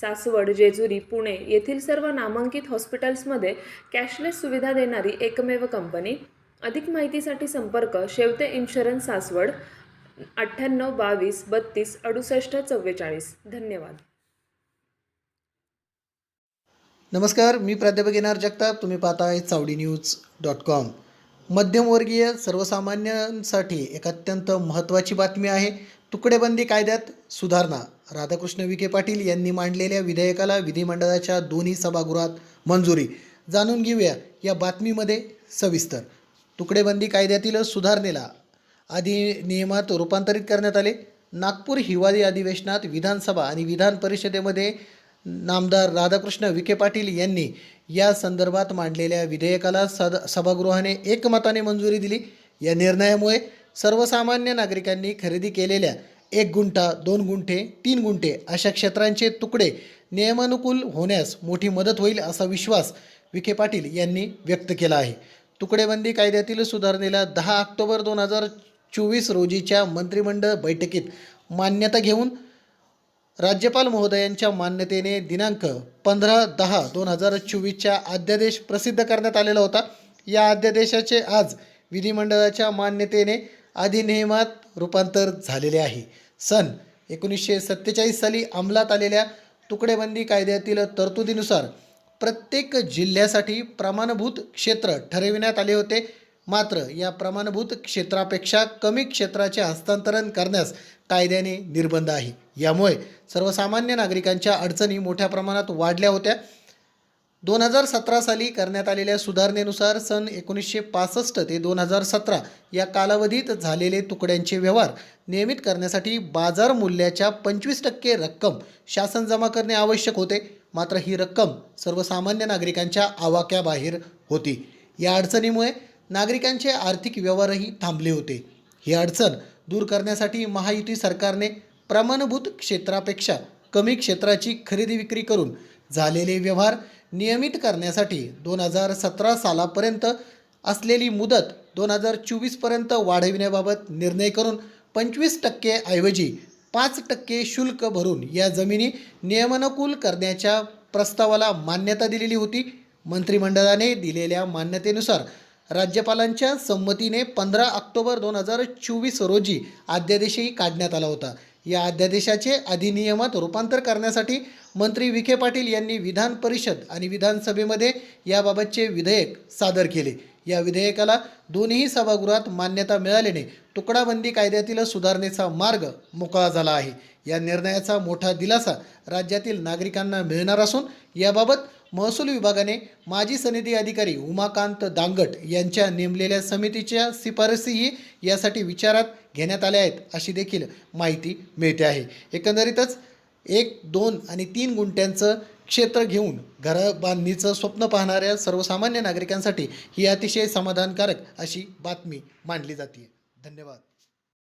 सासवड जेजुरी पुणे येथील सर्व नामांकित हॉस्पिटल्समध्ये कॅशलेस सुविधा देणारी एकमेव कंपनी. अधिक माहितीसाठी संपर्क शेवते इन्शुरन्स सासवड अठ्ठ्याण्णव बावीस बत्तीस अडुसष्ट चव्वेचाळीस. धन्यवाद. नमस्कार मी प्राध्यापक येणार जगताप. तुम्ही पाहताय चावडी न्यूज डॉट कॉम. मध्यमवर्गीय सर्वसामान्यांसाठी एक अत्यंत महत्त्वाची बातमी आहे. तुकडेबंदी कायद्यात सुधारणा. राधाकृष्ण विखे पाटील यांनी मांडलेल्या विधेयकाला विधिमंडळाच्या दोन्ही सभागृहात मंजुरी. जाणून घेऊया या बातमीमध्ये सविस्तर. तुकडेबंदी कायद्यातील सुधारणेला अधिनियमात रूपांतरित करण्यात आले. नागपूर हिवाळी अधिवेशनात विधानसभा आणि विधान परिषदेमध्ये नामदार राधाकृष्ण विखे पाटील यांनी या संदर्भात मांडलेल्या विधेयकाला सद सभागृहाने एकमताने मंजुरी दिली. या निर्णयामुळे सर्वसामान्य नागरिकांनी खरेदी केलेल्या एक गुंठा दोन गुंठे तीन गुंठे अशा क्षेत्रांचे तुकडे नियमानुकूल होण्यास मोठी मदत होईल असा विश्वास विखे पाटील यांनी व्यक्त केला आहे. तुकडेबंदी कायद्यातील सुधारणेला दहा ऑक्टोबर दोन हजार चोवीस रोजीच्या मंत्रिमंडळ बैठकीत मान्यता घेऊन राज्यपाल महोदयांच्या मान्यतेने दिनांक पंधरा दहा दोन हजार चोवीसच्या अध्यादेश प्रसिद्ध करण्यात आलेला होता. या अध्यादेशाचे आज विधिमंडळाच्या मान्यतेने अधिनियमात रूपांतर झालेले आहे. सन एकोणीसशे सत्तेचाळीस साली अंमलात आलेल्या तुकडेबंदी कायद्यातील तरतुदीनुसार प्रत्येक जिल्ह्यासाठी प्रमाणभूत क्षेत्र ठरविण्यात आले होते. मात्र या प्रमाणभूत क्षेत्रापेक्षा कमी क्षेत्राचे हस्तांतरण करण्यास कायद्याने निर्बंध आहे. यामुळे सर्वसामान्य नागरिकांच्या अडचणी मोठ्या प्रमाणात वाढल्या होत्या. दोन हजार सतरा साली करण्यात आलेल्या सुधारणेनुसार सन एकोणीसशे पासष्ट ते दोन हजार सतरा या कालावधीत झालेले तुकड्यांचे व्यवहार नियमित करण्यासाठी बाजार मूल्याच्या पंचवीस टक्के रक्कम शासन जमा करणे आवश्यक होते. मात्र ही रक्कम सर्वसामान्य नागरिकांच्या आवाक्याबाहेर होती. या अडचणीमुळे नागरिकांचे आर्थिक व्यवहारही थांबले होते. ही अडचण दूर करण्यासाठी महायुती सरकारने प्रमाणभूत क्षेत्रापेक्षा कमी क्षेत्राची खरेदी विक्री करून झालेले व्यवहार नियमित करण्यासाठी दोन हजार सतरा सालापर्यंत असलेली मुदत दोन हजार चोवीसपर्यंत वाढविण्याबाबत निर्णय करून पंचवीस टक्केऐवजी पाच टक्के शुल्क भरून या जमिनी नियमानुकूल करण्याच्या प्रस्तावाला मान्यता दिलेली होती. मंत्रिमंडळाने दिलेल्या मान्यतेनुसार राज्यपालांच्या संमतीने पंधरा ऑक्टोबर दोन हजार चोवीस रोजी अध्यादेशही काढण्यात आला होता. या अध्यादेशाचे अधिनियमात रूपांतर करण्यासाठी मंत्री विखे पाटील यांनी विधान परिषद आणि विधानसभेमध्ये याबाबतचे विधेयक सादर केले. या विधेयकाला दोन्ही सभागृहात मान्यता मिळाल्याने तुकडाबंदी कायद्यातील सुधारणेचा मार्ग मोकळा झाला आहे. या निर्णयाचा मोठा दिलासा राज्यातील नागरिकांना मिळणार असून याबाबत महसूल विभागाने माजी सनदी अधिकारी उमाकांत दांगट यांच्या नेमलेल्या समितीच्या शिफारसीही यासाठी विचारात घेण्यात आल्या आहेत अशी देखील माहिती मिळते आहे. एकंदरीतच एक दोन आणि तीन गुंठ्यांचं क्षेत्र घेऊन घर बांधणीचं स्वप्न पाहणाऱ्या सर्वसामान्य नागरिकांसाठी ही अतिशय समाधानकारक अशी बातमी मांडली जाते. धन्यवाद.